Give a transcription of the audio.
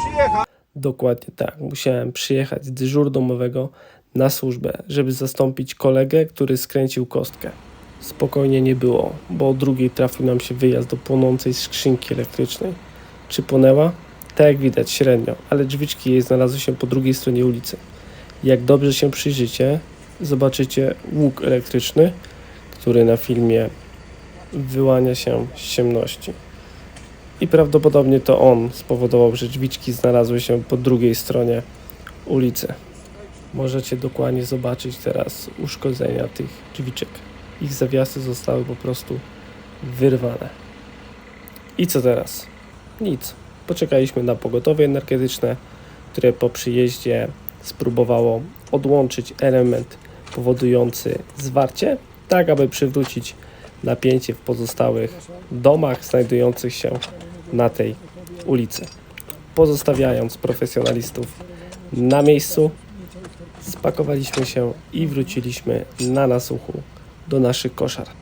przyjechać. Dokładnie tak. Musiałem przyjechać z dyżuru domowego na służbę, żeby zastąpić kolegę, który skręcił kostkę. Spokojnie nie było, bo o drugiej trafił nam się wyjazd do płonącej skrzynki elektrycznej. Czy płonęła? Tak jak widać, średnio, ale drzwiczki jej znalazły się po drugiej stronie ulicy. Jak dobrze się przyjrzycie, zobaczycie łuk elektryczny, który na filmie wyłania się z ciemności. I prawdopodobnie to on spowodował, że drzwiczki znalazły się po drugiej stronie ulicy. Możecie dokładnie zobaczyć teraz uszkodzenia tych drzwiczek. Ich zawiasy zostały po prostu wyrwane. I co teraz? Nic. Poczekaliśmy na pogotowie energetyczne, które po przyjeździe spróbowało odłączyć element powodujący zwarcie, tak aby przywrócić napięcie w pozostałych domach znajdujących się na tej ulicy. Pozostawiając profesjonalistów na miejscu, spakowaliśmy się i wróciliśmy na nasłuchu do naszych koszar.